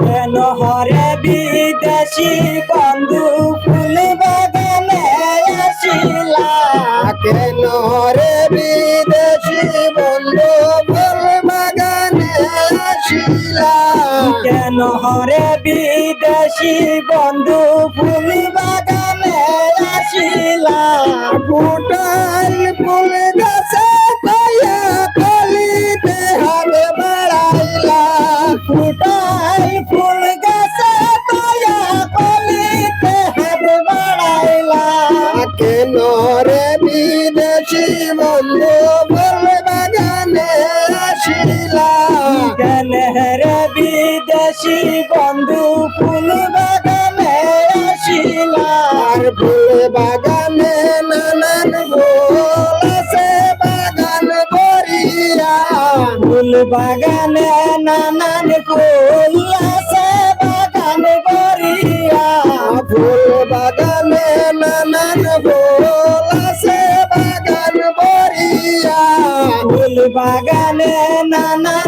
কেন হরে বিদেশি বন্ধু ফুল বাগানে আসিলা? কেন হরে বিদেশি বন্ধু ফুল বাগানে আসিলা? কেন হরে বিদেশি বন্ধু ফুল আরে বিদেশি বন্ধু ফুল বাগানে শিলা কেন রে বিদেশি বন্ধু ফুল বাগানে শিলার ফুল বাগানে নানান ফুল সে বাগান করিয়া। ফুল বাগানে নানান ফুল সে বাগান করিয়া। ফুল বাগানে নানান ফুল বাগানে নানা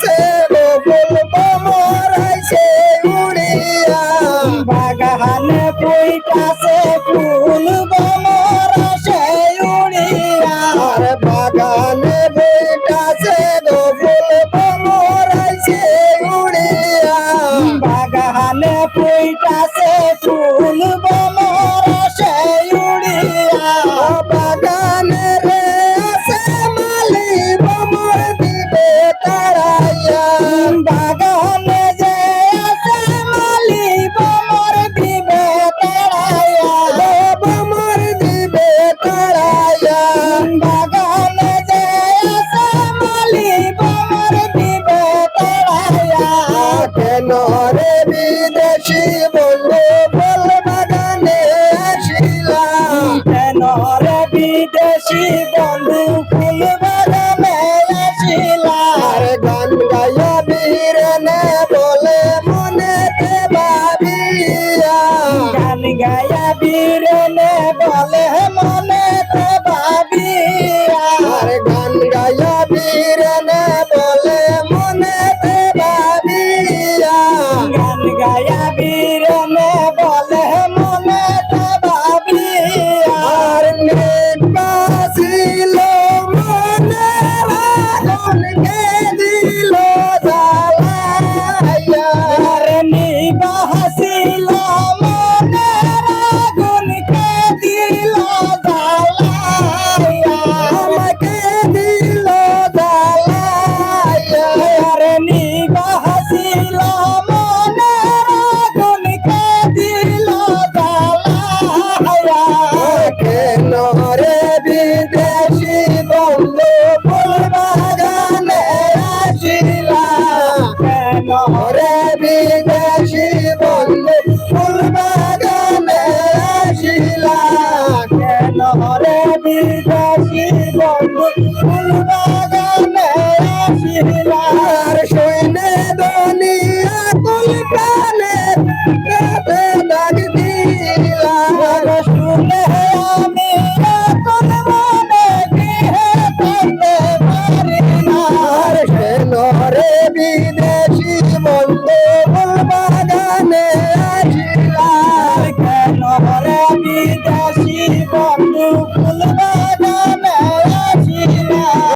say Shiva. Feel People